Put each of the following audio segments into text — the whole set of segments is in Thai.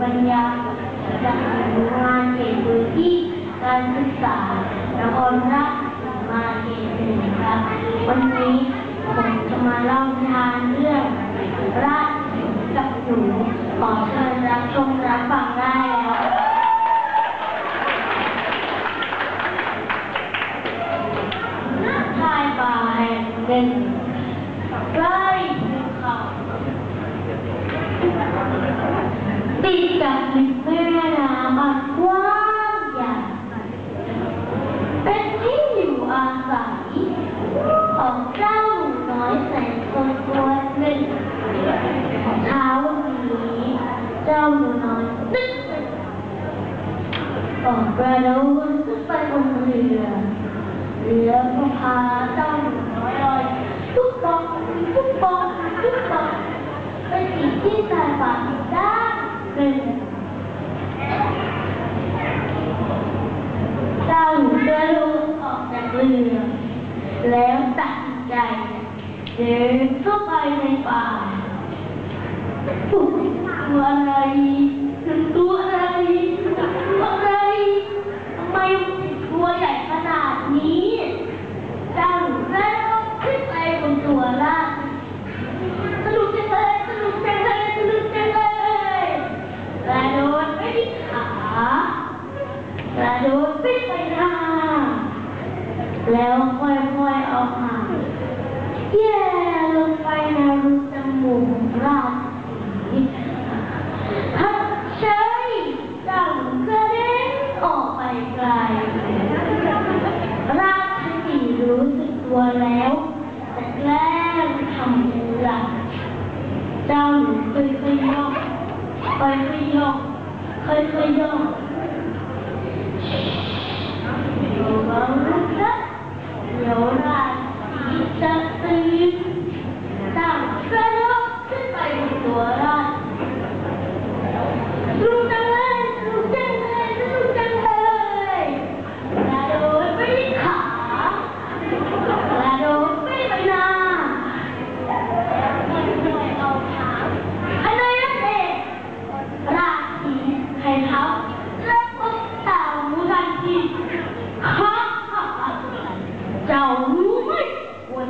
ปัญญาจากหน่วยงานเขตพื้นที่การศึกษานครราชสีมาเขตหนึ่งครับ วันนี้ผมจะมาเล่าทานเรื่องราชกับหนูขอเชิญรับชมรับฟังนะ ติดกับริมแม่น้ำอันกว้างใหญ่เป็นที่อยู่อาศัยของเจ้าหนูน้อยแสนสนตัวหนึ่ง เช้นเจ้าหนูน้อยนึกออกกระโดดขึ้นไปบนเรือเรือก็พาเจ้าหนูน้ออกปองทุกปองทุกปองไปติดที่ชางหนึ่งเจ้ากระโดดออกจากเรือแล้วตัดสินใจเดินเข้าไปในป่าตัวอะไรตัวอะไร แล้วค่อยๆเอาหางแย่ลงไปในรูจมูกของราชสีห์ฮัทเชยจ้าหนูกระเด็นออกไปไกล ราชสีรู้สึกตัวแล้วแต่แกล้งทำเป็นหลับเจ้าค่อยๆย่องค่อยๆย่องค่อยๆย่อง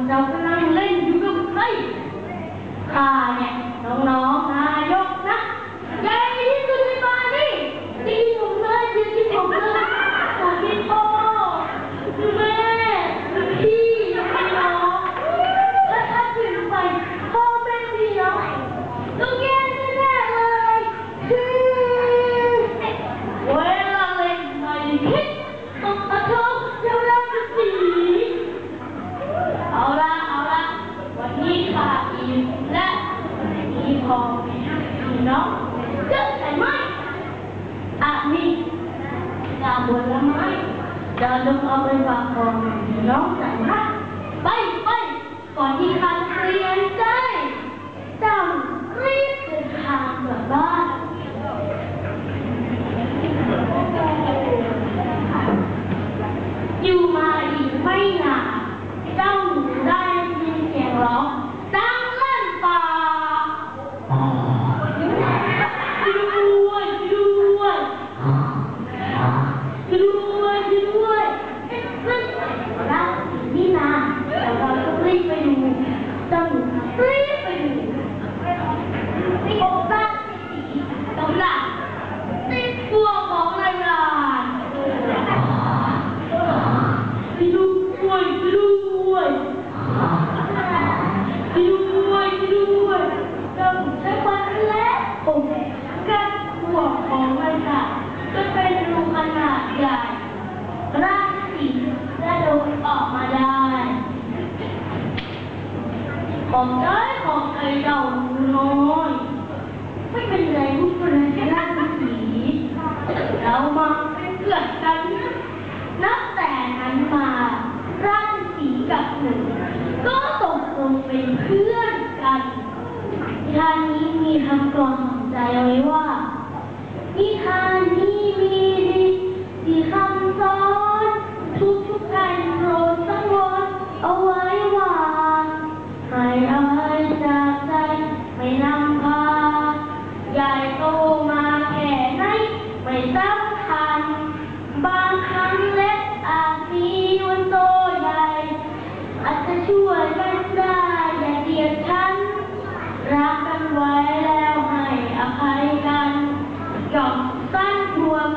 เจ้ากำลังเล่นอยู่กับใครข้าเนี่ยน้องๆนายก มีพอมีน้องเจ้าใช่ไหมอะนี่กา ดอกน้อยไม่เป็นไรทุกคนจะรักสีเรามาเปื่อนกันนับแต่นั้นมาราชสีกับหนูก็ตกลงเป็นเพื่อนกันทานนี้มีคำกรองของใจเอาไว้ว่านิานี้มีดีสีคำสอนทุกทุกการ ไว้แล้วให้อภัยกันจบสั้นรวม